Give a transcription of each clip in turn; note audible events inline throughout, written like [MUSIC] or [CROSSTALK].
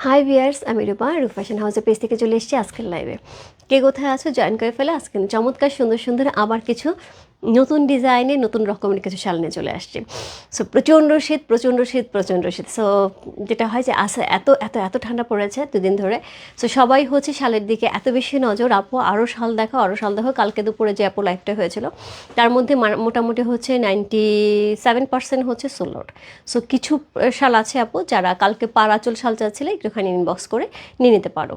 High viewers আমি রূপা রূপ fashion হাউসের পেজ থেকে চলে এসেছি আজকের লাইভে কে কোথায় আছো জয়েন করে ফেলে। আজকে চমৎকার, সুন্দর সুন্দর আবার কিছু নতুন ডিজাইনে নতুন রকমের কিছু শাল নিয়ে চলে আসছে। সো প্রচণ্ড শীত প্রচণ্ড শীত প্রচণ্ড শীত। সো যেটা হয় যে আসে এত এত এত ঠান্ডা পড়েছে দুদিন ধরে। সো সবাই হচ্ছে শালের দিকে এত বেশি নজর। আপু আরও শাল দেখো আরও শাল দেখো। কালকে দুপুরে যে আপু লাইফটা হয়েছিল, তার মধ্যে মোটামুটি হচ্ছে নাইনটি সেভেন পার্সেন্ট হচ্ছে সোলোড সো কিছু শাল আছে আপু, যারা কালকে পারাচল শাল চাচ্ছিলে, একটুখানি ইনবক্স করে নিয়ে নিতে পারো।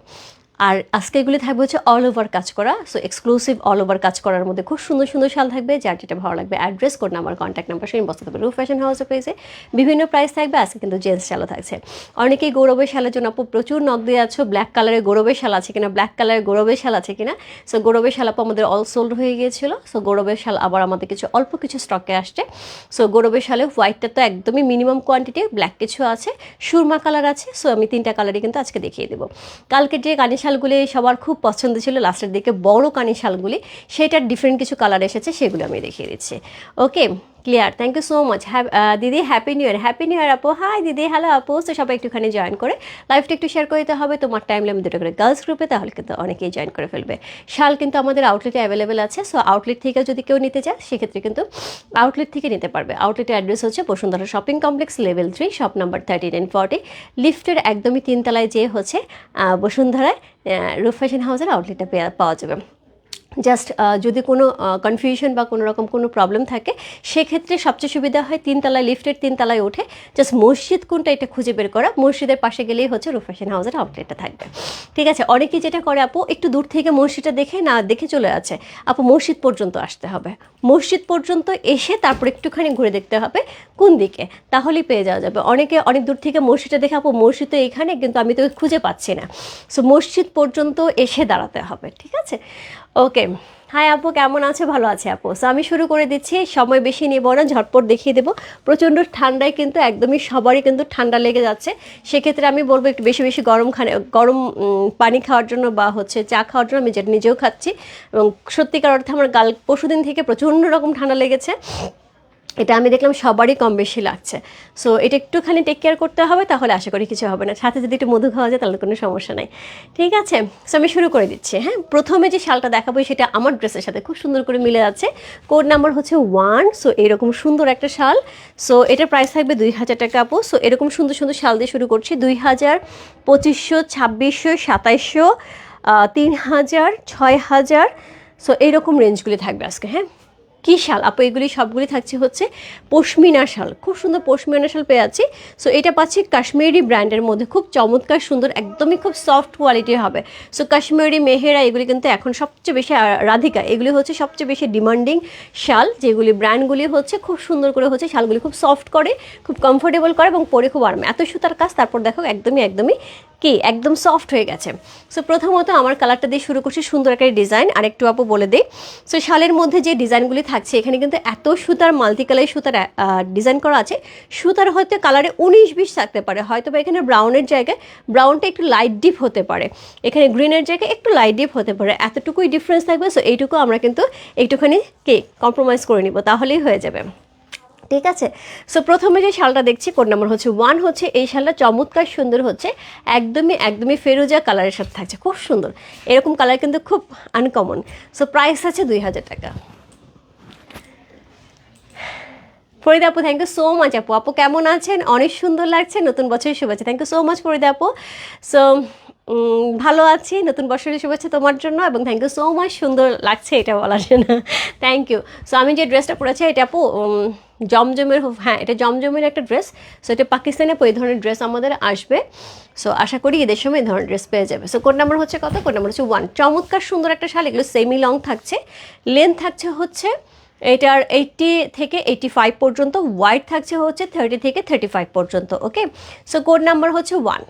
আর আজকে এগুলি থাকবে হচ্ছে অল ওভার কাজ করা সো এক্সক্লুসিভ অল ওভার কাজ করার মধ্যে খুব সুন্দর সুন্দর শাল থাকবে, যার যেটা ভালো লাগবে address code number contact number সেই বসতে হবে রুফ ফ্যাশন হাউসের পেজে বিভিন্ন প্রাইস থাকবে, আজকে কিন্তু জেন্টস শালও থাকছে। অনেকেই গৌরবের শালের জন্য আপু প্রচুর নক দিয়ে আছো ব্ল্যাক কালারের গৌরবের শাল আছে কিনা ব্ল্যাক কালারের গৌরবের শাল আছে কিনা। সো গৌরবের শাল আপু আমাদের অল সোল্ড হয়ে গিয়েছিল। সো গৌরবের শাল আবার আমাদের কিছু, অল্প কিছু স্টকে আসছে। সো গৌরবের শালে হোয়াইটটা তো একদমই মিনিমাম কোয়ান্টিটি ব্ল্যাক কিছু আছে, সুরমা কালার আছে। সো আমি তিনটা কালারই কিন্তু আজকে দেখিয়ে দেবো। কালকে যে কানি শালগুলি সবার খুব পছন্দ ছিল। লাস্টের দিকে বড় কানি শালগুলি, সেটার ডিফারেন্ট কিছু কালার এসেছে, সেগুলো আমি দেখিয়ে দিচ্ছি। Okay clear thank you so much দিদি happy new year happy new year আপু হাই দিদি হ্যালো আপু তো সবাই একটুখানি জয়েন করে। লাইফটা একটু শেয়ার করে দিতে হবে। তোমার টাইম আমি দুটো করে। গার্লস গ্রুপে তাহলে কিন্তু অনেকেই জয়েন করে ফেলবে। শাল কিন্তু আমাদের আউটলেটে অ্যাভেলেবেল আছে। সো আউটলেট থেকে যদি কেউ নিতে চায়, সেক্ষেত্রে কিন্তু আউটলেট থেকে নিতে পারবে। আউটলেটের অ্যাড্রেস হচ্ছে Bashundhara shopping complex level three shop number thirty nine forty লিফটের একদমই তিনতলায় যে হচ্ছে বসুন্ধরায় রুফ ফ্যাশন হাউসের আউটলেটটা পাওয়া যাবে। জাস্ট যদি কোনো কনফিউশন বা কোনো রকম কোনো প্রবলেম থাকে, সেক্ষেত্রে সবচেয়ে সুবিধা হয় তিনতলায় লিফটের তিনতলায় উঠে জাস্ট মসজিদ কোনটা এটা খুঁজে বের করা। মসজিদের পাশে গেলেই হচ্ছে রুফ ফ্যাশন হাউসের আউটলেটটা থাকবে। ঠিক আছে? অনেকেই যেটা করে, আপু, একটু দূর থেকে মসজিদটা দেখে না দেখে চলে আছে আপু, মসজিদ পর্যন্ত আসতে হবে। মসজিদ পর্যন্ত এসে তারপর একটুখানি ঘুরে দেখতে হবে কোন দিকে। তাহলেই পেয়ে যাওয়া যাবে। অনেকে অনেক দূর থেকে মসজিদটা দেখে, আপু, মসজিদ তো এখানে, কিন্তু আমি তো খুঁজে পাচ্ছি না। সো মসজিদ পর্যন্ত এসে দাঁড়াতে হবে। ঠিক আছে? ওকে হাই আপু, কেমন আছে? ভালো আছে আপু। সো আমি শুরু করে দিচ্ছি। সময় বেশি নেব না, ঝটপট দেখিয়ে দেবো। প্রচণ্ড ঠান্ডায় কিন্তু একদমই সবারই কিন্তু ঠান্ডা লেগে যাচ্ছে। সেক্ষেত্রে আমি বলব একটু বেশি বেশি গরম খানে গরম পানি খাওয়ার জন্য বা হচ্ছে চা খাওয়ার জন্য আমি যেটা নিজেও খাচ্ছি। এবং সত্যিকার অর্থে আমার গাল পরশুদিন থেকে প্রচণ্ড রকম ঠান্ডা লেগেছে। এটা আমি দেখলাম সবারই কম বেশি লাগছে। সো এটা একটুখানি টেক কেয়ার করতে হবে, তাহলে আশা করি কিছু হবে না। সাথে যদি একটু মধু খাওয়া যায়, তাহলে কোনো সমস্যা নাই। ঠিক আছে? সো আমি শুরু করে দিচ্ছি হ্যাঁ? প্রথমে যে শালটা দেখাবো, সেটা আমার ড্রেসের সাথে খুব সুন্দর করে মিলে যাচ্ছে। কোড নাম্বার হচ্ছে ওয়ান সো এরকম সুন্দর একটা শাল। সো এটার প্রাইস থাকবে দুই হাজার টাকা, আপু। সো এরকম সুন্দর সুন্দর শাল দিয়ে শুরু করছি। দুই হাজার, পঁচিশশো, ছাব্বিশশো, সাতাইশশো তিন হাজার, ছয় হাজার সো এইরকম রেঞ্জগুলি থাকবে আজকে হ্যাঁ? কী শাল? আপু, এগুলি সবগুলি থাকছে হচ্ছে পশমিনা শাল। খুব সুন্দর পশমিনা শাল পেয়ে যাচ্ছি। সো এটা পাচ্ছি কাশ্মীরি ব্র্যান্ডের মধ্যে। খুব চমৎকার, সুন্দর, একদমই খুব সফট কোয়ালিটির হবে। সো কাশ্মীরি মেহেরা, এগুলি কিন্তু এখন সবচেয়ে বেশি রাধিকা, এগুলি হচ্ছে সবচেয়ে বেশি ডিমান্ডিং শাল, যেগুলি ব্র্যান্ডগুলি হচ্ছে খুব সুন্দর করে হচ্ছে শালগুলি খুব সফট করে, খুব কমফোর্টেবল করে এবং পরে খুব আরাম। এত সুতার কাজ, তারপর দেখো, একদমই একদমই কি, একদম সফট হয়ে গেছে। সো প্রথমত আমার কালারটা দিয়ে শুরু করছি সুন্দর একটা ডিজাইন আর একটু আপু বলে দিই। সো শালের মধ্যে যে ডিজাইনগুলি থাকছে, এখানে কিন্তু এত সুতার মাল্টি কালার সুতার ডিজাইন করা আছে। সুতার হয়তো কালারে উনিশ বিশ থাকতে পারে। হয়তো বা এখানে ব্রাউনের জায়গায় ব্রাউনটা একটু লাইট ডিপ হতে পারে। এখানে গ্রিনের জায়গায় একটু লাইট ডিপ হতে পারে। এতটুকুই ডিফারেন্স থাকবে। সো এইটুকু আমরা কিন্তু একটুখানি কে কম্প্রোমাইজ করে নিব। তাহলেই হয়ে যাবে। ঠিক আছে? সো প্রথমে যে শালটা দেখছি কোড নাম্বার হচ্ছে ওয়ান হচ্ছে, এই শালটা চমৎকার সুন্দর হচ্ছে, একদমই একদমই ফেরোজা কালারের সাথে থাকছে, খুব সুন্দর। এরকম কালার কিন্তু খুব আনকমন সো প্রাইস আছে দুই হাজার টাকা। ফরিদা আপু থ্যাংক ইউ সো মাচ আপু। আপু কেমন আছেন? অনেক সুন্দর লাগছে। নতুন বছরের শুভেচ্ছা। Thank you so much Farida আপু। সো ভালো আছি, নতুন বছরের শুভেচ্ছা তোমার জন্য এবং থ্যাংক ইউ সো মাচ সুন্দর লাগছে এটা বলার জন্য। থ্যাংক ইউ সো আমি যে ড্রেসটা পরেছি, এটা আপু জমজমের হ্যাঁ এটা জমজমের একটা ড্রেস সো এটা পাকিস্তানে এই ধরনের ড্রেস আমাদের আসবে। সো আশা করি এদের সময় এই ধরনের ড্রেস পেয়ে যাবে। সো কোড নাম্বার হচ্ছে কত? কোড নাম্বার হচ্ছে ওয়ান চমৎকার সুন্দর একটা শাল, এগুলো সেমি লং থাকছে। লেন্থ থাকছে হচ্ছে, এটার এইটটি থেকে এইটটি ফাইভ পর্যন্ত। হোয়াইট থাকছে হচ্ছে থার্টি থেকে থার্টি ফাইভ পর্যন্ত ওকে সো কোড নাম্বার হচ্ছে ওয়ান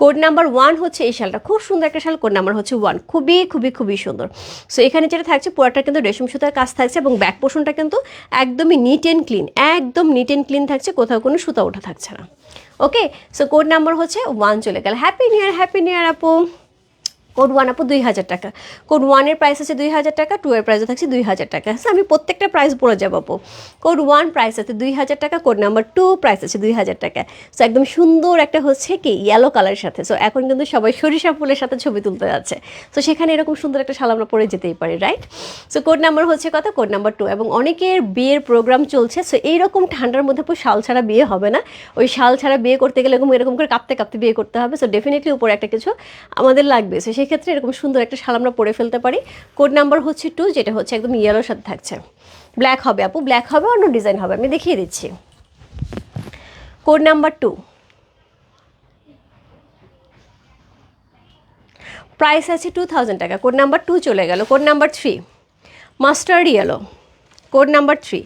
কোড নাম্বার ওয়ান হচ্ছে এই শালটা। খুব সুন্দর একটা শাল, কোড নাম্বার হচ্ছে ওয়ান। খুবই খুবই খুবই সুন্দর। সো এখানে যেটা থাকছে, পুরাটা কিন্তু রেশম সুতার কাজ থাকছে এবং ব্যাক পোর্শনটা কিন্তু একদমই নিট অ্যান্ড ক্লিন একদম নিট অ্যান্ড ক্লিন থাকছে, কোথাও কোনো সুতা ওঠা থাকছে না। ওকে সো কোড নাম্বার হচ্ছে ওয়ান চলে গেল। Happy new year happy new year আপু। কোড ওয়ান আপু দুই হাজার টাকা। কোড ওয়ানের প্রাইস আছে দুই হাজার টাকা টু এর প্রাইসও থাকছে দুই হাজার টাকা। হ্যাঁ আমি প্রত্যেকটা প্রাইস বলে যাব আপু। কোড ওয়ান প্রাইস আছে দুই হাজার টাকা, কোড নাম্বার টু প্রাইস আছে দুই হাজার টাকা। সো একদম সুন্দর একটা হচ্ছে কি ইয়েলো কালারের সাথে। সো এখন কিন্তু সবাই সরিষা ফুলের সাথে ছবি তুলতে যাচ্ছে। তো সেখানে এরকম সুন্দর একটা শাল আমরা পরে যেতেই পারি রাইট সো কোড নাম্বার হচ্ছে কত? কোড নাম্বার টু এবং অনেকের বিয়ের প্রোগ্রাম চলছে। সো এইরকম ঠান্ডার মধ্যে শাল ছাড়া বিয়ে হবে না। ওই শাল ছাড়া বিয়ে করতে গেলে এরকম এরকম করে কাঁপতে কাঁপতে বিয়ে করতে হবে। সো ডেফিনেটলি উপরে একটা কিছু আমাদের লাগবে। সো সেক্ষেত্রে এরকম সুন্দর একটা শাল আমরা পরে ফেলতে পারি। কোড নাম্বার হচ্ছে টু, যেটা হচ্ছে একদম ইয়েলোর সাথে থাকছে। ব্ল্যাক হবে আপু ব্ল্যাক হবে, অন্য ডিজাইন হবে, আমি দেখিয়ে দিচ্ছি। Code number two. প্রাইস আছে টু থাউজেন্ড টাকা, কোড নাম্বার টু চলে গেল। Code number three, mustard yellow code number three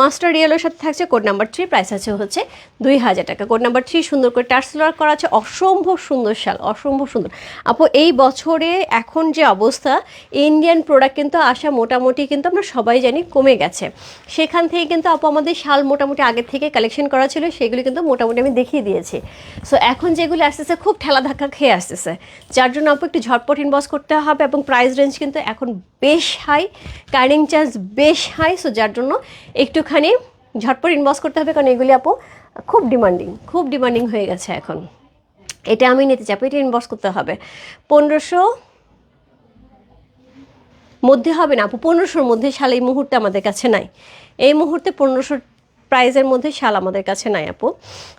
mustard ইয়েলোর সাথে থাকছে, কোড নাম্বার থ্রি প্রাইস আছে হচ্ছে দুই হাজার টাকা। কোড নাম্বার থ্রি সুন্দর করে টার্সেলার করা আছে, অসম্ভব সুন্দর শাল, অসম্ভব সুন্দর। আপু, এই বছরে এখন যে অবস্থা ইন্ডিয়ান প্রোডাক্ট কিন্তু আসা মোটামুটি কিন্তু আমরা সবাই জানি কমে গেছে। সেখান থেকে কিন্তু আপু আমাদের শাল মোটামুটি আগের থেকে কালেকশন করা ছিল, সেগুলি কিন্তু মোটামুটি আমি দেখিয়ে দিয়েছি। সো এখন যেগুলো আসতেছে, খুব ঠেলা ধাক্কা খেয়ে আসতেছে। যার জন্য আপু একটু ঝটপট ইনবক্স করতে হবে এবং প্রাইস রেঞ্জ কিন্তু এখন বেশ হাই কার্নিং চার্জ বেশ হাই সো যার জন্য একটুখানি ঝটপট ইনবক্স করতে হবে কারণ এগুলি আপু খুব ডিমান্ডিং খুব ডিমান্ডিং হয়ে গেছে এখন। এটা আমি নিতে চাপ এটা ইনবক্স করতে হবে। পনেরোশো মধ্যে হবে না আপু, পনেরোশোর মধ্যে সালে এই মুহূর্তে আমাদের কাছে নাই। এই মুহূর্তে পনেরোশোর প্রাইজের মধ্যে শাল আমাদের কাছে নাই, আপু।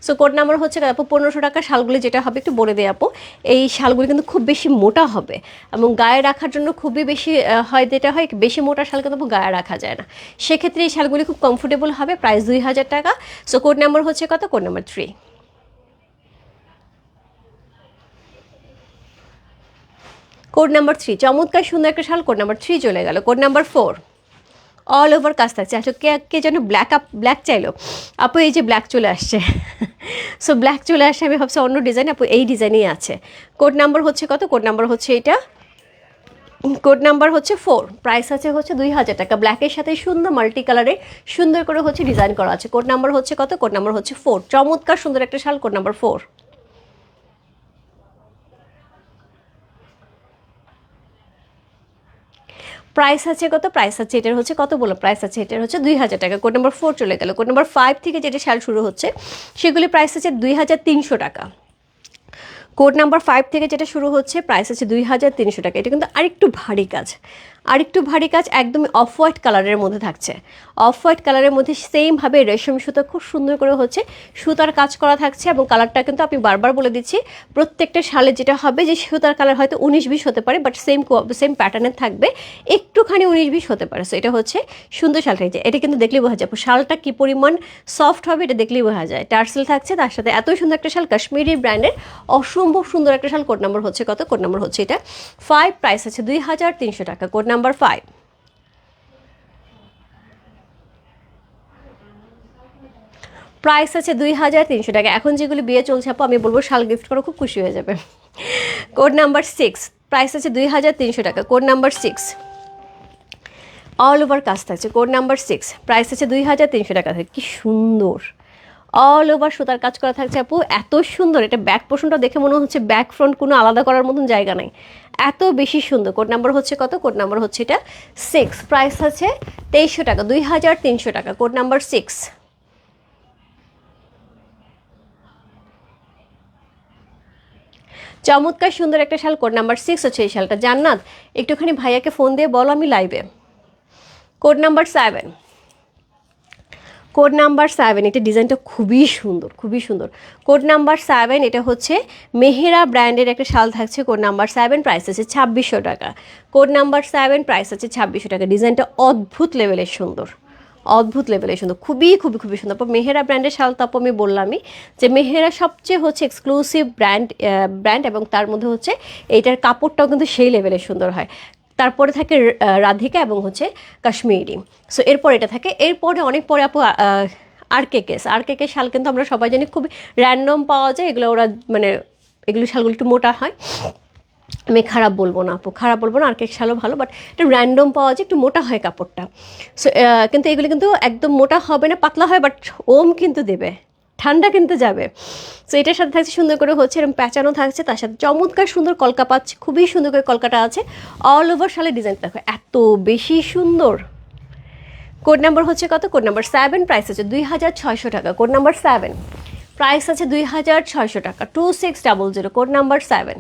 সো কোড নাম্বার হচ্ছে আপু, পনেরোশো টাকা। শালগুলি যেটা হবে, একটু বলে দেয় আপু। এই শালগুলি কিন্তু খুব বেশি মোটা হবে এবং গায়ে রাখার জন্য খুবই বেশি হয় যেটা হয় বেশি মোটা শাল কিন্তু গায়ে রাখা যায় না। সেক্ষেত্রে এই শালগুলি খুব কমফোর্টেবল হবে প্রাইস দুই হাজার টাকা। সো কোড নাম্বার হচ্ছে কত? Code number three code number three চমৎকার সুন্দর একটা শাল কোড নাম্বার থ্রি চলে গেল। Code number four all over কাজ থাকছে আসলে কে কে যেন ব্ল্যাক আপ ব্ল্যাক চাইলো। আপু, এই যে ব্ল্যাক চলে আসছে। [LAUGHS] সো ব্ল্যাক চলে আসছে, আমি ভাবছি অন্য ডিজাইন আপু, এই ডিজাইনেই আছে। কোড নাম্বার হচ্ছে কত? কোড নাম্বার হচ্ছে এটা। কোড নাম্বার হচ্ছে ফোর প্রাইস আছে হচ্ছে দুই হাজার টাকা। ব্ল্যাকের সাথে সুন্দর মাল্টি কালারে সুন্দর করে হচ্ছে ডিজাইন করা আছে। কোড নাম্বার হচ্ছে কত? কোড নাম্বার হচ্ছে ফোর চমৎকার সুন্দর একটা শাল কোড নাম্বার ফোর প্রাইস আছে কত? প্রাইস আছে, এটার হচ্ছে কত বলো প্রাইস আছে, এটার হচ্ছে দুই হাজার টাকা। কোড নম্বর ফোর চলে গেল। কোড নম্বর ফাইভ থেকে যেটা শাল শুরু হচ্ছে, সেগুলি প্রাইস আছে দুই হাজার তিনশো টাকা। কোড নাম্বার ফাইভ থেকে যেটা শুরু হচ্ছে প্রাইস আছে দুই হাজার তিনশো টাকা। এটা কিন্তু আরেকটু ভারী কাজ। আরেকটু ভারী কাজ, একদমই অফ হোয়াইট কালারের মধ্যে থাকছে। অফ হোয়াইট কালারের মধ্যে সেমভাবে রেশম সুতো খুব সুন্দর করে হচ্ছে সুতার কাজ করা থাকছে এবং কালারটা কিন্তু আমি বারবার বলে দিচ্ছি, প্রত্যেকটা শালে যেটা হবে যে সুতার কালার হয়তো উনিশ বিশ হতে পারে বাট সেম সেম প্যাটার্নের থাকবে। একটুখানি উনিশ বিশ হতে পারে। সো এটা হচ্ছে সুন্দর এই যে এটা কিন্তু দেখলেই বোঝা যায়, শালটা কী পরিমাণ সফট হবে এটা দেখলেই বোঝা যায়। টার্সেল থাকছে, তার সাথে এত সুন্দর একটা শাল, কাশ্মীরি ব্র্যান্ডের অসম্ভব সুন্দর একটা শাল কোড নাম্বার হচ্ছে কত? কোড নাম্বার হচ্ছে এটা। ফাইভ প্রাইস আছে, দুই হাজার তিনশো টাকা। কোড নাম্বার ফাইভ প্রাইস আছে দুই হাজার তিনশো টাকা। এখন যেগুলি বিয়ে চলছে, আপু, আমি বলব শাল গিফট করো, খুব খুশি হয়ে যাবে। কোড নাম্বার সিক্স প্রাইস আছে দুই হাজার তিনশো টাকা। Code number six all over কাজ থাকছে কোড নাম্বার সিক্স প্রাইস আছে দুই হাজার তিনশো টাকা। কি সুন্দর। অল ওভার সুতার কাজ করা থাকছে আপু। এত সুন্দর, এটা ব্যাক পোর্শনটা দেখে মনে হচ্ছে ব্যাক ফ্রন্ট কোনো আলাদা করার মতন জায়গা নাই। এত বেশি সুন্দর। কোড নাম্বার হচ্ছে কত? কোড নাম্বার হচ্ছে এটা সিক্স প্রাইস আছে তেইশশো টাকা, দুই হাজার তিনশো টাকা। কোড নাম্বার সিক্স চমৎকার সুন্দর একটা শাল কোড নাম্বার সিক্স হচ্ছে এই শালটা। জান্নাত, একটুখানি ভাইয়াকে ফোন দিয়ে বলো আমি লাইভে code number seven code number seven এটা ডিজাইনটা খুবই সুন্দর খুবই সুন্দর। কোড নাম্বার সেভেন এটা হচ্ছে মেহেরা ব্র্যান্ডের একটা শাল থাকছে কোড নাম্বার সেভেন প্রাইস আছে ছাব্বিশশো টাকা। কোড নাম্বার সেভেন প্রাইস আছে ছাব্বিশশো টাকা। ডিজাইনটা অদ্ভুত লেভেলের সুন্দর, অদ্ভুত লেভেলের সুন্দর, খুবই খুবই খুবই সুন্দর। তারপর মেহেরা ব্র্যান্ডের শাল তারপর আমি বললামই, যে মেহেরা সবচেয়ে হচ্ছে এক্সক্লুসিভ ব্র্যান্ড ব্র্যান্ড এবং তার মধ্যে হচ্ছে এইটার কাপড়টাও কিন্তু সেই লেভেলের সুন্দর হয়। তারপরে থাকে রাধিকা এবং হচ্ছে কাশ্মীরি। সো এরপর এটা থাকে। এরপরে অনেক পরে আপু আর কে কেস আর কে কে শাল কিন্তু আমরা সবাই জানি খুব র্যান্ডম পাওয়া যায়। এগুলো ওরা মানে এগুলো শালগুলো একটু মোটা হয়। আমি খারাপ বলব না আপু, খারাপ বলব না। আর কে শালও ভালো বাট এটা র্যান্ডম পাওয়া যায়, একটু মোটা হয় কাপড়টা। সো কিন্তু এগুলো কিন্তু একদম মোটা হবে না, পাতলা হয় বাট ওম কিন্তু দেবে। ঠান্ডা কিনতে যাবে। সো এটার সাথে থাকছে সুন্দর করে হচ্ছে এরকম প্যাঁচানো থাকছে, তার সাথে চমৎকার সুন্দর কলকা পাচ্ছে, খুবই সুন্দর করে কলকাটা আছে। অল ওভার শালে ডিজাইন দেখো, এত বেশি সুন্দর। কোড নাম্বার হচ্ছে কত? কোড নাম্বার সেভেন প্রাইস আছে দুই হাজার ছয়শো টাকা। কোড নাম্বার সেভেন প্রাইস আছে দুই হাজার ছয়শো টাকা। Two six double zero code number seven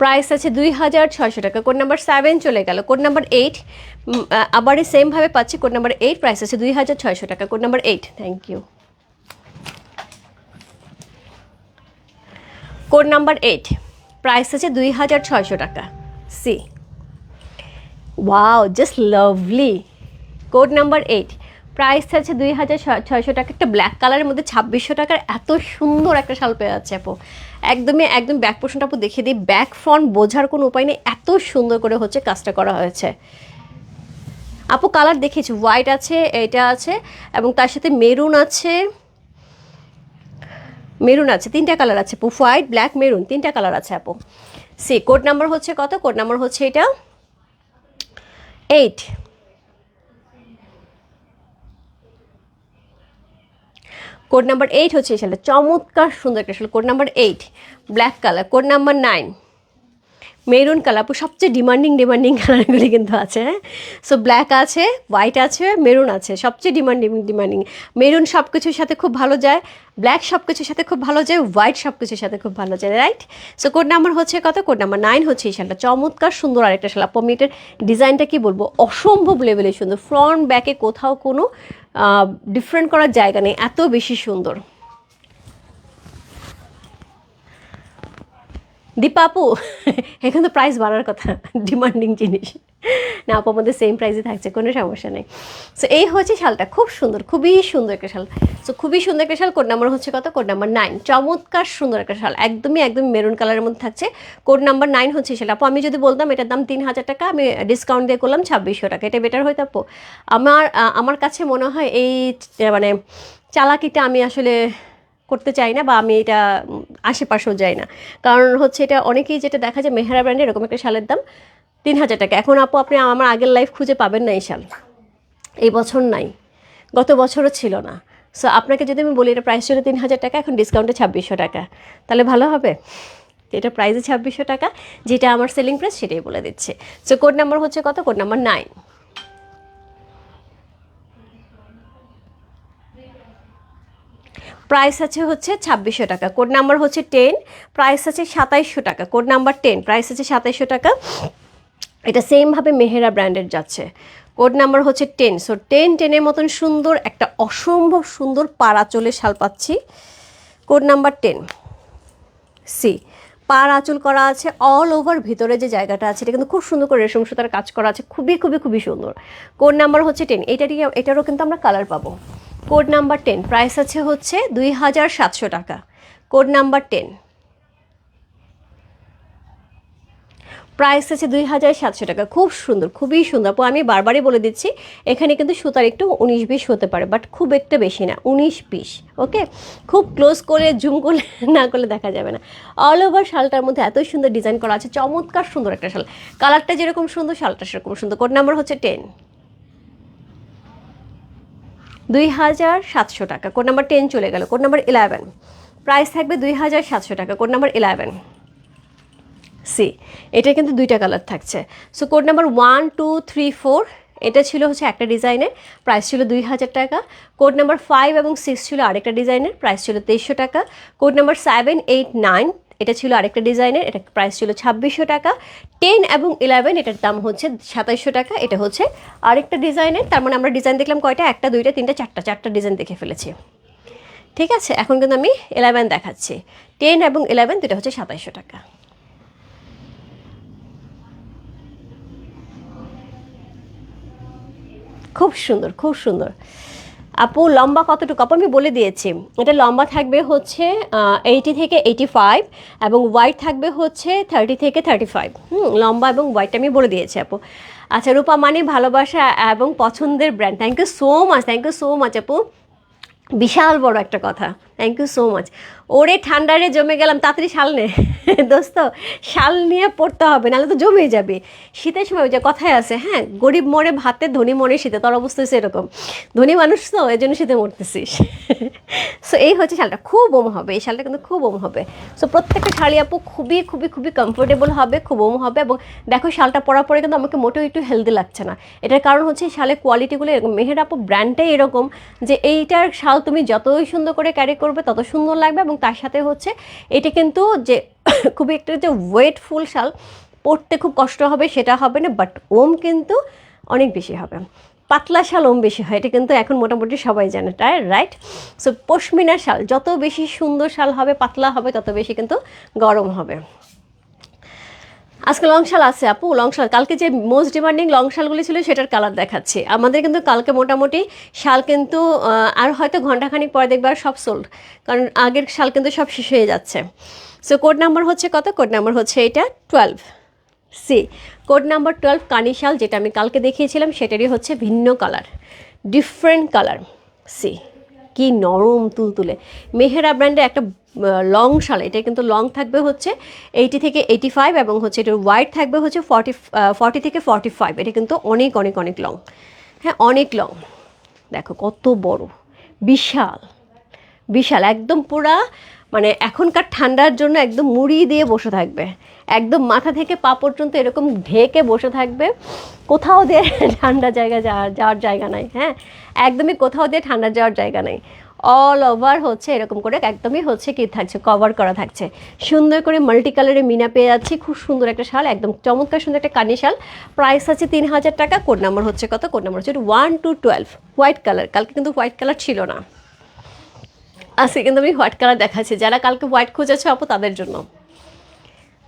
price আছে দুই হাজার ছয়শো টাকা। কোড নাম্বার সেভেন চলে গেল। কোড নাম্বার এইট আবার সেমভাবে পাচ্ছি। কোড নাম্বার এইট প্রাইস আছে দুই হাজার ছয়শো টাকা। Code number eight thank you code number eight price আছে দুই হাজার ছয়শো টাকা। See wow just lovely code number eight price আছে দুই হাজার ছয়শো টাকা। একটা ব্ল্যাক কালারের মধ্যে ছাব্বিশশো টাকার এত সুন্দর একটা শাল পেয়ে যাচ্ছে আপু। একদমই, একদম ব্যাক পোর্শনটা আপু দেখিয়ে দিই। ব্যাক ফ্রন্ট বোঝার কোনো উপায় নেই। এত সুন্দর করে হচ্ছে কাজটা করা হয়েছে। আপু কালার দেখেছি হোয়াইট আছে, এটা আছে, এবং তার সাথে মেরুন আছে। মেরুন আছে, তিনটা কালার আছে আপু। হোয়াইট ব্ল্যাক মেরুন তিনটা কালার আছে আপু। সি কোড নাম্বার হচ্ছে কত? কোড নাম্বার হচ্ছে এটা? এইট কোড নাম্বার এইট হচ্ছে এই শালটা চমৎকার সুন্দর একটা শাল code number eight black colour code number nine maroon colour সবচেয়ে ডিমান্ডিং ডিমান্ডিং কালারগুলি কিন্তু আছে হ্যাঁ? সো ব্ল্যাক আছে হোয়াইট আছে, মেরুন আছে, সবচেয়ে ডিমান্ডিং ডিমান্ডিং মেরুন সব কিছুর সাথে খুব ভালো যায় ব্ল্যাক সব কিছুর সাথে খুব ভালো যায় হোয়াইট সব কিছুর সাথে খুব ভালো যায় রাইট সো কোড নাম্বার হচ্ছে কত? কোড নাম্বার নাইন হচ্ছে এই শালটা চমৎকার, সুন্দর আরেকটা শাল এটার ডিজাইনটা কি বলব? অসম্ভব লেভেলে সুন্দর ফ্রন্ট ব্যাকে কোথাও কোনো ডিফারেন্ট করার জায়গা নেই, এত বেশি সুন্দর। দীপাপু, এখন তো প্রাইস বাড়ার কথা ডিমান্ডিং জিনিস। না আপু আমাদের সেম প্রাইসে থাকছে, কোনো সমস্যা নেই। সো এই হচ্ছে শালটা, খুব সুন্দর, খুবই সুন্দর একটা শাল। সো খুবই সুন্দর একটা শাল কোড নাম্বার হচ্ছে কত? কোড নাম্বার নাইন চমৎকার সুন্দর একটা শাল, একদমই একদম মেরুন কালারের মধ্যে থাকছে। কোড নাম্বার নাইন হচ্ছে শাল। আপু, আমি যদি বলতাম এটার দাম তিন হাজার টাকা, আমি ডিসকাউন্ট দিয়ে করলাম ছাব্বিশশো টাকা। এটা বেটার হয়তো আপু? আমার আমার কাছে মনে হয় এই মানে চালাকিটা আমি আসলে করতে চাই না বা আমি এটা আশেপাশেও যাই না। কারণ হচ্ছে এটা অনেকেই যেটা দেখা যায়, মেহরা ব্র্যান্ডের এরকম একটা শালের দাম। তিন হাজার টাকা। এখন আপু, আপনি আমার আগের লাইফ খুঁজে পাবেন না এই শাল এই বছর নাই। গত বছরও ছিল না। সো আপনাকে যদি আমি বলি এটা প্রাইস ছিল তিন হাজার টাকা, এখন ডিসকাউন্টে ছাব্বিশশো টাকা। তাহলে ভালো হবে? এটা প্রাইসে ছাব্বিশশো টাকা, যেটা আমার সেলিং প্রাইস সেটাই বলে দিচ্ছে। সো কোড নাম্বার হচ্ছে কত? কোড নাম্বার নাইন প্রাইস আছে হচ্ছে ছাব্বিশশো টাকা। কোড নাম্বার হচ্ছে টেন প্রাইস আছে সাতাইশশো টাকা। কোড নাম্বার টেন প্রাইস আছে সাতাইশশো টাকা। এটা সেমভাবে মেহেরা ব্র্যান্ডের যাচ্ছে। কোড নাম্বার হচ্ছে টেন সো টেন টেনের মতন সুন্দর, একটা অসম্ভব সুন্দর পাড়া চলে শাল পাচ্ছি। কোড নাম্বার টেন সি পার আঁচল করা আছে অল ওভার ভিতরে যে জায়গাটা আছে, এটা কিন্তু খুব সুন্দর করে রেশম সুতার কাজ করা আছে, খুবই খুবই খুবই সুন্দর। কোড নাম্বার হচ্ছে টেন এটারই এটারও কিন্তু আমরা কালার পাবো। কোড নাম্বার টেন প্রাইস আছে হচ্ছে দুই হাজার সাতশো টাকা। কোড নাম্বার টেন প্রাইস আছে দুই হাজার সাতশো টাকা। খুব সুন্দর, খুবই সুন্দর। আপু, আমি বারবারই বলে দিচ্ছি, এখানে কিন্তু সুতার একটু উনিশ বিশ হতে পারে বাট খুব একটা বেশি না, উনিশ বিশ ওকে খুব ক্লোজ করে জুম করলে, [LAUGHS] না করলে দেখা যাবে না। অল ওভার শালটার মধ্যে এত সুন্দর ডিজাইন করা আছে, চমৎকার সুন্দর একটা শাল। কালারটা যেরকম সুন্দর, শালটা সেরকম সুন্দর। কোড নাম্বার হচ্ছে টেন দুই হাজার সাতশো টাকা। কোড নাম্বার টেন চলে গেল। কোড নাম্বার ইলেভেন প্রাইস থাকবে দুই হাজার সাতশো টাকা। কোড নাম্বার ইলেভেন সি, এটা কিন্তু দুইটা কালার থাকছে। So code number one, two, three, four, এটা ছিল হচ্ছে একটা ডিজাইনের প্রাইস ছিল দুই হাজার টাকা। কোড নাম্বার ফাইভ এবং সিক্স ছিল আরেকটা ডিজাইনের প্রাইস ছিল তেইশশো টাকা। Code number seven, eight, nine, এটা ছিল আরেকটা ডিজাইনের, এটা প্রাইস ছিল ছাব্বিশশো টাকা। টেন এবং ইলেভেন, এটার দাম হচ্ছে সাতাইশশো টাকা, এটা হচ্ছে আরেকটা ডিজাইনের। তার মানে আমরা ডিজাইন দেখলাম কয়টা? একটা, দুইটা, তিনটা, চারটা চারটা ডিজাইন দেখে ফেলেছি। ঠিক আছে, এখন কিন্তু আমি ইলেভেন দেখাচ্ছি। টেন এবং ইলেভেন দুটো হচ্ছে সাতাইশশো টাকা। খুব সুন্দর খুব সুন্দর। আপু, লম্বা কতটুকু? আপু, আমি বলে দিয়েছি। এটা লম্বা থাকবে হচ্ছে এইটি থেকে এইটি ফাইভ এবং হোয়াইট থাকবে হচ্ছে থার্টি থেকে থার্টি ফাইভ হুম, লম্বা এবং হোয়াইট আমি বলে দিয়েছি, আপু। আচ্ছা রূপা মানে ভালোবাসা এবং পছন্দের brand thank you so much thank you so much আপু। বিশাল বড় একটা কথা। থ্যাংক ইউ সো মাচ ওরে ঠান্ডারে জমে গেলাম, তাড়াতাড়ি শাল নে। দোস্ত, শাল নিয়ে পড়তে হবে, নাহলে তো জমে যাবে। শীতের সময় ওই যে কথায় আছে হ্যাঁ গরিব মরে ভাতে, ধনী মরে শীতে। তোর অবস্থা হচ্ছে এরকম। ধনী মানুষ তো, এই জন্য শীতে মরতেছিস। সো এই হচ্ছে শালটা। খুব ওম হবে, এই শালটা কিন্তু খুব ওম হবে। সো প্রত্যেকটা শাড়ি আপু খুবই খুবই খুবই কমফোর্টেবল হবে, খুব ওম হবে এবং দেখো শালটা পরার পরে কিন্তু আমাকে মোটেও একটু হেলদি লাগছে না। এটার কারণ হচ্ছে শালের কোয়ালিটিগুলো এরকম। মেহের আপু ব্র্যান্ডটাই এরকম যে, এইটার শাল তুমি যতই সুন্দর করে ক্যারি করবে, তত সুন্দর লাগবে এবং তার সাথে হচ্ছে এটা কিন্তু যে [COUGHS] খুবই একটা যে ওয়েটফুল শাল পড়তে খুব কষ্ট হবে, সেটা হবে না বাট ওম কিন্তু অনেক বেশি হবে। পাতলা শাল ওম বেশি হয়, এটা কিন্তু এখন মোটামুটি সবাই জানে, তাই রাইট সো পশমিনা শাল, যত বেশি সুন্দর শাল হবে, পাতলা হবে, তত বেশি কিন্তু গরম হবে। আজকে লং শাল আছে, আপু। লং শাল কালকে যে মোস্ট ডিমান্ডিং লং শালগুলি ছিল, সেটার কালার দেখাচ্ছি। আমাদের কিন্তু কালকে মোটামুটি শাল কিন্তু আর হয়তো ঘন্টাখানিক পরে দেখবে আর সব সোল্ড কারণ আগের শাল কিন্তু সব শেষ হয়ে যাচ্ছে। সো কোড নাম্বার হচ্ছে কত? কোড নাম্বার হচ্ছে এটা twelve see code number twelve kani শাল, যেটা আমি কালকে দেখিয়েছিলাম, সেটারই হচ্ছে ভিন্ন কালার ডিফারেন্ট কালার সি কি নরম তুলতুলে। মেহেরা ব্র্যান্ডের একটা লং শাল এটা কিন্তু লং থাকবে হচ্ছে এইটি থেকে এইটি ফাইভ এবং হচ্ছে এটার ওয়াইড থাকবে হচ্ছে ফর্টি ফর্টি থেকে ফর্টি ফাইভ এটা কিন্তু অনেক অনেক অনেক লং হ্যাঁ অনেক লং দেখো কত বড়, বিশাল বিশাল, একদম পুরা মানে এখনকার ঠান্ডার জন্য একদম মুড়ি দিয়ে বসে থাকবে। একদম মাথা থেকে পা পর্যন্ত এরকম ঢেকে বসে থাকবে। কোথাও দিয়ে [LAUGHS] ঠান্ডা জায়গা যাওয়ার যাওয়ার জায়গা নাই হ্যাঁ? একদমই কোথাও দিয়ে ঠান্ডা যাওয়ার জায়গা নেই। অল ওভার হচ্ছে এরকম করে, একদমই হচ্ছে কি থাকছে কভার করা থাকছে। সুন্দর করে মাল্টি কালারে মিনা পেয়ে যাচ্ছি, খুব সুন্দর একটা শাল, একদম চমৎকার সুন্দর একটা কানি শাল। প্রাইস আছে তিন হাজার টাকা কোড নাম্বার হচ্ছে কত? কোড নাম্বার হচ্ছে one two twelve white colour কালকে কিন্তু হোয়াইট কালার ছিল না। আজকে কিন্তু আমি হোয়াইট কালার দেখাচ্ছি। যারা কালকে হোয়াইট খুঁজেছে আপু, তাদের জন্য।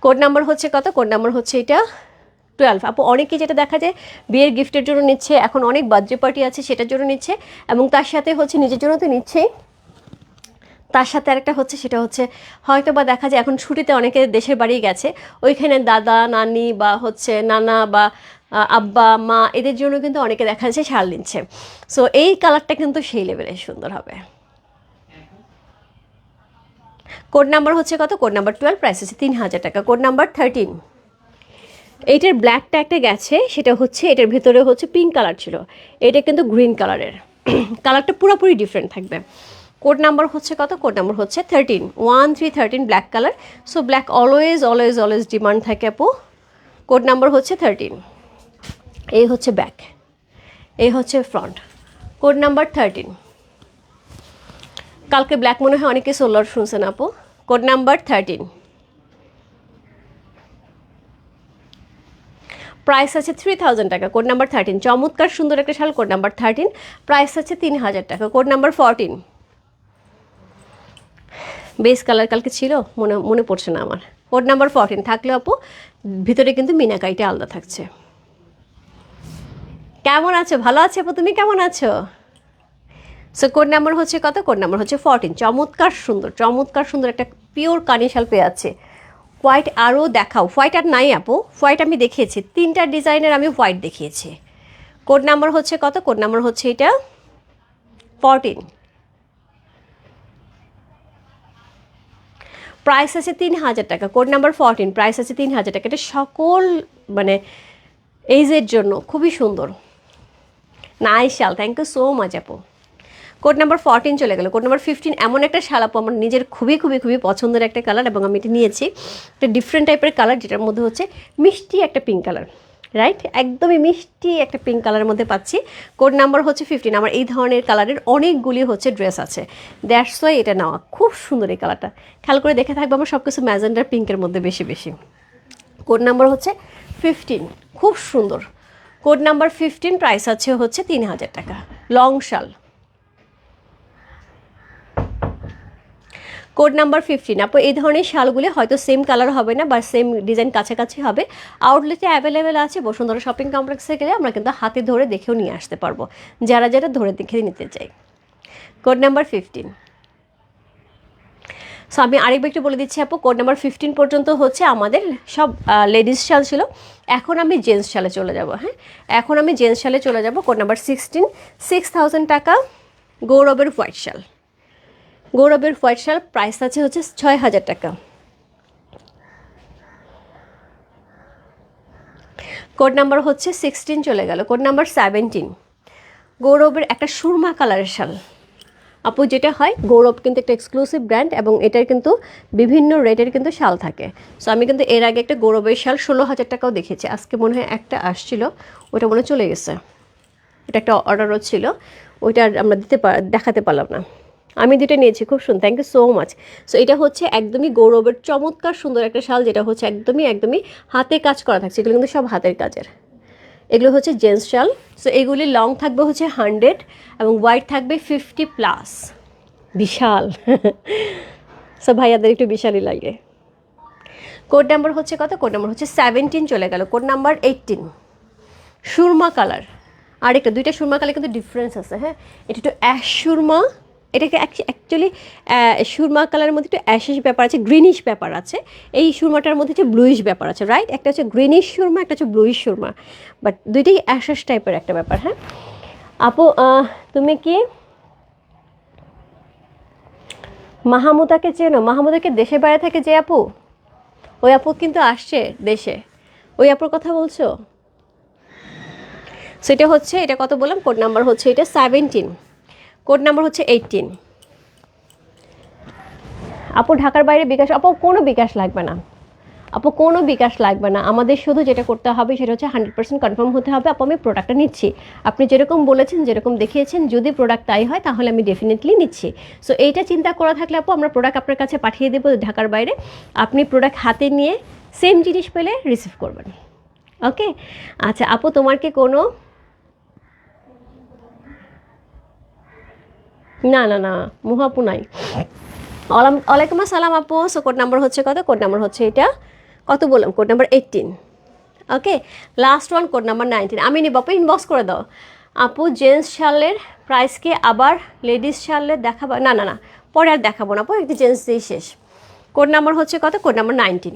কোড নাম্বার হচ্ছে কত? কোড নাম্বার হচ্ছে এটা টুয়েলভ। আপু অনেকেই যেটা দেখা যায়, বিয়ের গিফটের জন্য নিচ্ছে, এখন অনেক বার্থডে পার্টি আছে, সেটার জন্য নিচ্ছে, এবং তার সাথে হচ্ছে নিজের জন্য তো নিচ্ছেই তার সাথে আরেকটা হচ্ছে, সেটা হচ্ছে হয়তো বা দেখা যায়, এখন ছুটিতে অনেকে দেশের বাড়ি গেছে, ওইখানে দাদা, নানি বা হচ্ছে নানা বা আব্বা, মা, এদের জন্য কিন্তু অনেকে দেখা যাচ্ছে শাল নিচ্ছে। সো এই কালারটা কিন্তু সেই লেভেলের সুন্দর হবে। কোড নাম্বার হচ্ছে কত? কোড নাম্বার টুয়েলভ প্রাইস আছে তিন হাজার টাকা। কোড নাম্বার থার্টিন এইটার ব্ল্যাকটা একটা গেছে, সেটা হচ্ছে, এটার ভেতরে হচ্ছে পিঙ্ক কালার ছিল। এটা কিন্তু গ্রিন কালারের কালারটা পুরোপুরি ডিফারেন্ট থাকবে। কোড নাম্বার হচ্ছে কত? কোড নাম্বার হচ্ছে thirteen one three thirteen black colour so black always always always demand থাকে, আপু। কোড নাম্বার হচ্ছে থার্টিন এই হচ্ছে ব্যাক এই হচ্ছে ফ্রন্ট কোড নাম্বার থার্টিন কালকে ব্ল্যাক মনে হয় অনেকে সোলার শুনছেন আপু। কোড নাম্বার থার্টিন প্রাইস আছে থ্রি থাউজেন্ড টাকা কোড নাম্বার থার্টিন চমৎকার সুন্দর একটা শাল কোড নাম্বার থার্টিন প্রাইস আছে তিন হাজার টাকা code number fourteen base colour কালকে ছিল, মনে মনে পড়ছে না আমার। কোড নাম্বার ফোরটিন থাকলে আপু, ভিতরে কিন্তু মিনাকাইটা আলাদা থাকছে। কেমন আছো? ভালো আছো আপু, তুমি কেমন আছো? সো কোড নাম্বার হচ্ছে কত? কোড নাম্বার হচ্ছে ফোরটিন চমৎকার সুন্দর চমৎকার সুন্দর একটা পিওর কানি শাল পেয়ে আছে হোয়াইট আরও দেখাও। হোয়াইট আর নাই আপু। হোয়াইট আমি দেখিয়েছি। তিনটা ডিজাইনের আমি হোয়াইট দেখিয়েছি। কোড নাম্বার হচ্ছে কত? কোড নাম্বার হচ্ছে এটা ফোরটিন প্রাইস আছে তিন হাজার টাকা। কোড নাম্বার ফোরটিন প্রাইস আছে তিন হাজার টাকা। এটা সকল মানে এইজের জন্য খুবই সুন্দর। নাই শাল থ্যাংক ইউ সো মাচ আপু। কোড নাম্বার ফোরটিন চলে গেল। কোড নাম্বার ফিফটিন এমন একটা শাল আমার নিজের খুবই খুবই খুবই পছন্দের একটা কালার এবং আমি এটা নিয়েছি। একটা ডিফারেন্ট টাইপের কালার যেটার মধ্যে হচ্ছে মিষ্টি একটা পিঙ্ক কালার রাইট একদমই মিষ্টি একটা পিঙ্ক কালারের মধ্যে পাচ্ছি। কোড নাম্বার হচ্ছে ফিফটিন আমার এই ধরনের কালারের অনেকগুলি হচ্ছে ড্রেস আছে। দ্যাটস ওয়াই এটা নেওয়া, খুব সুন্দর এই কালারটা খেয়াল করে দেখে থাকব আমার সব কিছু ম্যাজেন্ডার পিঙ্কের মধ্যে বেশি বেশি। কোড নাম্বার হচ্ছে ফিফটিন খুব সুন্দর। কোড নাম্বার ফিফটিন প্রাইস আছে হচ্ছে তিন হাজার টাকা লং শাল কোড নাম্বার ফিফটিন। আপু, এই ধরনের শালগুলি হয়তো সেম কালার হবে না বা সেম ডিজাইন কাছাকাছি হবে। আউটলেটে অ্যাভেলেবেল আছে বসুন্ধরা শপিং কমপ্লেক্সে গেলে আমরা কিন্তু হাতে ধরে দেখেও নিয়ে আসতে পারব। যারা যারা ধরে দেখে নিতে চাই। Code number fifteen. সো আমি আরেকবার একটু বলে দিচ্ছি আপু, কোড নাম্বার ফিফটিন পর্যন্ত হচ্ছে আমাদের সব লেডিস শাল ছিল। এখন আমি জেন্টস শালে চলে যাব হ্যাঁ? এখন আমি জেন্টস শালে চলে যাব, code number sixteen. Six thousand টাকা গৌরবের হোয়াইট শাল। গৌরবের হোয়াইট শাল প্রাইস আছে হচ্ছে ছয় হাজার টাকা। কোড নাম্বার হচ্ছে সিক্সটিন চলে গেল, কোড নাম্বার সেভেন্টিন। গৌরবের একটা সুরমা কালারের শাল। আপু, যেটা হয়, গৌরব কিন্তু একটা এক্সক্লুসিভ ব্র্যান্ড এবং এটার কিন্তু বিভিন্ন রেটের কিন্তু শাল থাকে। সো আমি কিন্তু এর আগে একটা গৌরবের শাল ষোলো হাজার টাকাও দেখেছি। আজকে মনে হয় একটা আসছিল, ওটা মনে চলে গেছে। এটা একটা অর্ডারও ছিল ওইটা আমরা দিতে পার দেখাতে পারলাম না। আমি দুটো নিয়েছি খুব সুন্দর thank you so much so এটা হচ্ছে একদমই গৌরবের চমৎকার সুন্দর একটা শাল, যেটা হচ্ছে একদমই একদমই হাতে কাজ করা থাকছে। এগুলো কিন্তু সব হাতের কাজের। এগুলো হচ্ছে জেন্টস শাল। সো এগুলি লং থাকবে হচ্ছে হান্ড্রেড এবং হোয়াইট থাকবে ফিফটি প্লাস বিশাল। [LAUGHS] সো ভাইয়াদের একটু বিশালই লাগে। কোড নাম্বার হচ্ছে কত? কোড নাম্বার হচ্ছে সেভেন্টিন চলে গেল। কোড নাম্বার এইটিন সুরমা কালার আর একটা দুইটা সুরমা কালার কিন্তু ডিফারেন্স আছে হ্যাঁ? এটা একটু অ্যাশ সুরমা এটাকে অ্যাকচুয়ালি সুরমা কালারের মধ্যে একটু অ্যাশেস ব্যাপার আছে গ্রিনিশ ব্যাপার আছে। এই সুরমাটার মধ্যে হচ্ছে ব্লুইশ ব্যাপার আছে রাইট একটা হচ্ছে গ্রিনিশ সুরমা, একটা হচ্ছে ব্লুইশ সুরমা। বাট দুইটাই অ্যাশেস টাইপের একটা ব্যাপার হ্যাঁ? আপু তুমি কি মাহমুদাকে চেনো? মাহমুদাকে দেশে বাইরে থাকে যে আপু? ওই আপু কিন্তু আসছে দেশে। ওই আপুর কথা বলছো? সেটা হচ্ছে, এটা কত বললাম? কোড নাম্বার হচ্ছে, এটা সেভেন্টিন কোড নাম্বার হচ্ছে এইটিন আপু, ঢাকার বাইরে বিকাশ, আপু, কোনো বিকাশ লাগবে না। আপু, কোনো বিকাশ লাগবে না। আমাদের শুধু যেটা করতে হবে সেটা হচ্ছে হান্ড্রেড পার্সেন্ট কনফার্ম হতে হবে। আপু, আমি প্রোডাক্টটা নিচ্ছি। আপনি যেরকম বলেছেন, যেরকম দেখিয়েছেন, যদি প্রোডাক্ট তাই হয়, তাহলে আমি ডেফিনেটলি নিচ্ছি। সো এইটা চিন্তা করা থাকলে আপু, আমরা প্রোডাক্ট আপনার কাছে পাঠিয়ে দেবো ঢাকার বাইরে। আপনি প্রোডাক্ট হাতে নিয়ে সেম জিনিস পেলে রিসিভ করবেন। ওকে আচ্ছা আপু, তোমার কি কোনো না না না, মুহাপু নাই। ওয়ালাইকুম আসসালাম আপু। সো কোড নাম্বার হচ্ছে কত? কোড নাম্বার হচ্ছে এটা। কত বললাম? Code number eighteen okay last one code number nineteen আমি নিব, আপু ইনবক্স করে দাও। আপু জেন্টস শালের প্রাইসকে আবার লেডিস শালের দেখাবো না না না, পরে আর দেখাবো না, আপু, একটি জেন্টস দিয়েই শেষ। কোড নাম্বার হচ্ছে কত? Code number nineteen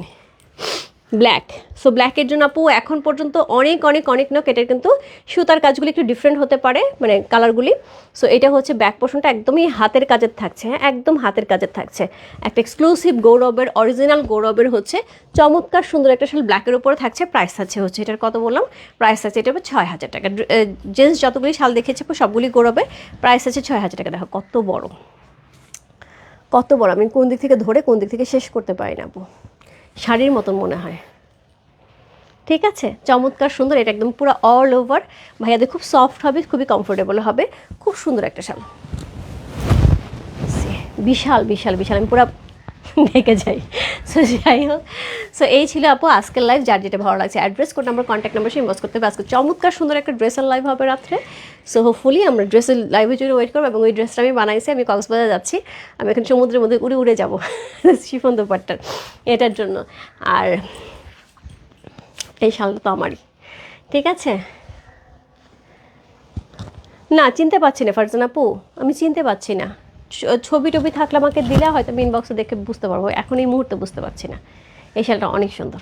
black so ব্ল্যাকের জন্য আপু এখন পর্যন্ত অনেক অনেক অনেক নক এটার কিন্তু সুতার কাজগুলি একটু ডিফারেন্ট হতে পারে মানে কালারগুলি সো এটা হচ্ছে ব্যাক পোর্শনটা একদমই হাতের কাজের থাকছে হ্যাঁ একদম হাতের কাজের থাকছে। একটা এক্সক্লুসিভ গৌরবের অরিজিনাল গৌরবের হচ্ছে চমৎকার সুন্দর একটা শাল ব্ল্যাকের উপরে থাকছে প্রাইস আছে হচ্ছে, এটার কত বললাম? প্রাইস আছে, এটা ছয় হাজার টাকা। জেন্টস যতগুলি শাল দেখেছে সবগুলি গৌরবে প্রাইস আছে ছয় হাজার টাকা। দেখো কত বড়। কত বড়, আমি কোন দিক থেকে ধরে কোন দিক থেকে শেষ করতে পারি না আপু। শাড়ির মতন মনে হয়। ঠিক আছে? চমৎকার, সুন্দর, এটা একদম পুরো অল ওভার ভাইয়াদের খুব সফট হবে, খুবই কমফোর্টেবল হবে। খুব সুন্দর একটা শাল। বিশাল বিশাল বিশাল। আমি পুরো [LAUGHS] দেখে যাই। সো যাই হোক। সো এই ছিল আপু আজকের লাইভ যার যেটা ভালো লাগছে address code number contact number inbox করতে হবে। আজকে চমৎকার সুন্দর একটা ড্রেসের লাইভ হবে রাত্রে। সো হোপফুলি আমরা ড্রেসের লাইভের জন্য ওয়েট করব এবং ওই ড্রেসটা আমি বানাইছি, আমি কক্সবাজার যাচ্ছি। আমি এখন সমুদ্রের মধ্যে উড়ে উড়ে যাব [LAUGHS] শিফন দোপাট্টার এটার জন্য। আর এই শালটা তো আমারই। ঠিক আছে? না, চিনতে পারছি না, ফারজান আপু। আমি চিনতে পারছি না। ছবি টবি থাকলে আমাকে দিলে হয়তো আমি ইনবক্সে দেখে বুঝতে পারব। এখন এই মুহূর্তে বুঝতে পারছি না। এই শালটা অনেক সুন্দর।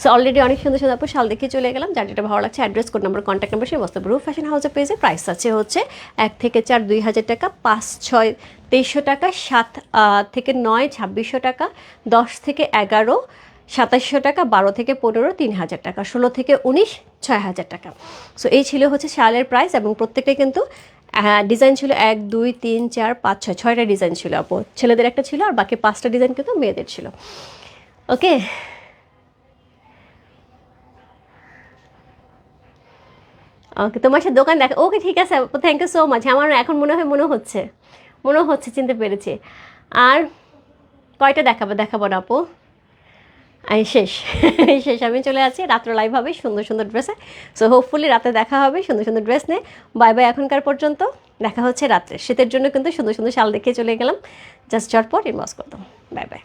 সো অলরেডি অনেক সুন্দর সুন্দর শাল দেখে চলে গেলাম। যার যেটা ভালো লাগছে address code number contact number সেই বস্তা ব্রু ফ্যাশন হাউসের পেজে প্রাইস আছে হচ্ছে এক থেকে চার, দুই হাজার টাকা, পাঁচ, ছয়, তেইশশো টাকা, সাত থেকে নয়, ছাব্বিশশো টাকা, দশ থেকে এগারো, সাতাশশো টাকা, বারো থেকে পনেরো, তিন হাজার টাকা, ষোলো থেকে উনিশ, ছয় হাজার টাকা। সো এই ছিল হচ্ছে শালের প্রাইস এবং প্রত্যেকটাই কিন্তু ডিজাইন ছিল এক, দুই, তিন, চার, পাঁচ, ছয়। ছয়টা ডিজাইন ছিল আপু। ছেলেদের একটা ছিল আর বাকি পাঁচটা ডিজাইন কিন্তু মেয়েদের ছিল। ওকে ওকে তোমার সাথে দোকান দেখা ওকে ঠিক আছে থ্যাংক ইউ সো মাচ আমার এখন মনে হয় মনে হচ্ছে। মনে হচ্ছে, চিনতে পেরেছি। আর কয়টা দেখাবো দেখাবো না আপু? শেষ। শেষ, আমি চলে আছি। রাত্র লাইভ হবে, সুন্দর সুন্দর ড্রেসে সো হোপফুলি রাতে দেখা হবে, সুন্দর সুন্দর ড্রেস নিয়ে। বাই বাই এখনকার পর্যন্ত। দেখা হচ্ছে রাত্রে। শীতের জন্য কিন্তু সুন্দর সুন্দর শাল দেখে চলে গেলাম। জাস্ট চটপট ইনবক্স করতাম বাই বাই